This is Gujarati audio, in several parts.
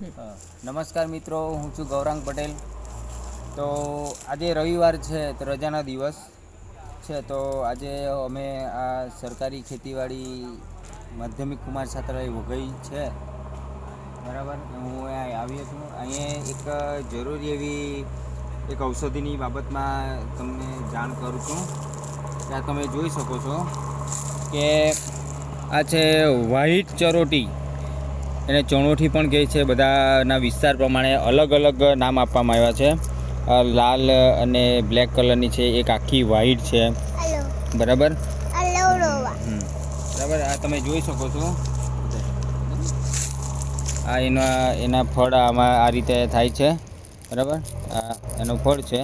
નમસ્કાર મિત્રો, હું છું ગૌરાંગ પટેલ. તો આજે રવિવાર છે, તો રજાનો દિવસ છે, તો આજે અમે આ સરકારી ખેતીવાડી માધ્યમિક કુમાર છાત્રાલય વઘઈ છે. બરાબર? હું આવ્યો છું. અહીંયા એક જરૂરી એવી એક ઔષધિની બાબતમાં તમને જાણ કરું છું. ત્યાં તમે જોઈ શકો છો કે આ છે વ્હાઈટ ચરોટી. એને ચણોઠી પણ કહે છે. બધાના વિસ્તાર પ્રમાણે અલગ અલગ નામ આપવામાં આવ્યા છે. લાલ અને બ્લેક કલરની છે. એક આખી વ્હાઈટ છે. બરાબર. બરાબર? આ તમે જોઈ શકો છો. આ એના એના ફળ આમાં આ રીતે થાય છે. બરાબર? આ એનું ફળ છે.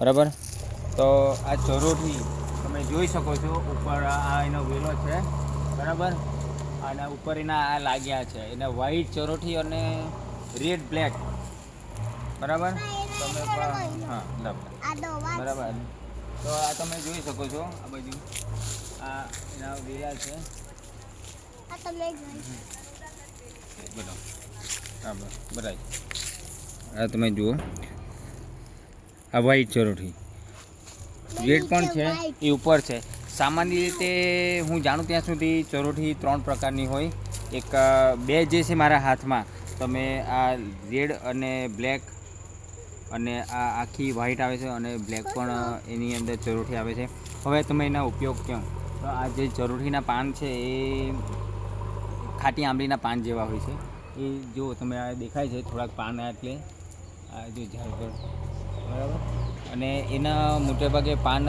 બરાબર? તો આ ચરોઠી તમે જોઈ શકો છો. ઉપર આ એનો વેલો છે. બરાબર? અને ઉપર એના આ લાગ્યા છે. એના વ્હાઈટ ચરોઠી અને રેડ બ્લેક બરાબર? તમે હા બરાબર. તો આ તમે જોઈ શકો છો આ બાજુ. આ એના વેલા છે. આ તમે બોલો હા બરાબર. આ તમે જુઓ. આ વ્હાઈટ ચરોઠી. રેડ પણ છે. એ ઉપર છે. સામાન્ય રીતે હું જાણું ત્યાં સુધી ચરોઠી ત્રણ પ્રકારની હોય. એક બે જે છે મારા હાથમાં તમે આ રેડ અને બ્લેક અને આ આખી વ્હાઈટ આવે છે અને બ્લેક પણ એની અંદર ચરોઠી આવે છે. હવે તમે એના ઉપયોગ કેમ? તો આ જે ચરોઠીના પાન છે એ ખાટી આંબલીના પાન જેવા હોય છે. એ જો તમે આ દેખાય છે થોડાક પાન એટલે, આ જો ઝાડ બરાબર? અને એના મોટેભાગે પાન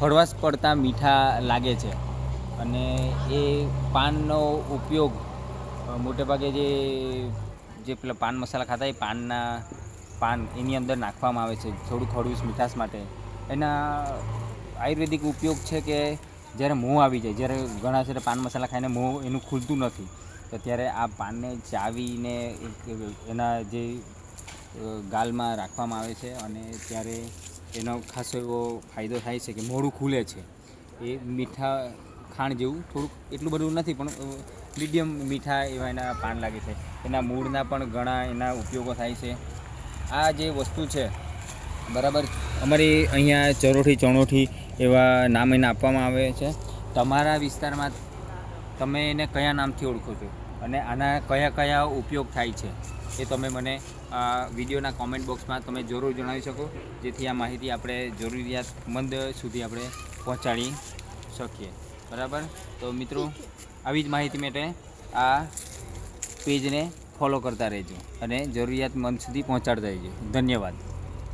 હળવાશ પડતા મીઠા લાગે છે. અને એ પાનનો ઉપયોગ મોટેભાગે જે જે પેલા પાન મસાલા ખાતા એ પાનના, પાન એની અંદર નાખવામાં આવે છે થોડું હળવીશ મીઠાશ માટે. એના આયુર્વેદિક ઉપયોગ છે કે જ્યારે મોં આવી જાય, જ્યારે ઘણા છે પાન મસાલા ખાઈને મોં એનું ખુલતું નથી, તો ત્યારે આ પાનને ચાવીને એના જે ગાલમાં રાખવામાં આવે છે અને ત્યારે એનો ખાસો એવો ફાયદો થાય છે કે મોઢું ખુલે છે. એ મીઠા ખાંડ જેવું થોડુંક એટલું બધું નથી, પણ મીડિયમ મીઠા એવા એના પાન લાગે છે. એના મૂળના પણ ઘણા એના ઉપયોગો થાય છે. આ જે વસ્તુ છે, બરાબર, અમારી અહીંયા ચરોઠી ચણોઠી એવા નામ એને આપવામાં આવે છે. તમારા વિસ્તારમાં તમે એને કયા નામથી ઓળખો છો? અને આના કયા કયા ઉપયોગ થાય છે એ તમે મને આ વિડીયોના કોમેન્ટ બોક્સમાં તમે જરૂર જણાવી શકો. જેથી આ માહિતી આપણે જરૂરિયાતમંદ સુધી આપણે પહોંચાડી શકીએ. બરાબર? તો મિત્રો આવી જ માહિતી માટે આ પેજને ફોલો કરતા રહેજો અને જરૂરિયાતમંદ સુધી પહોંચાડતા રહેજો. ધન્યવાદ.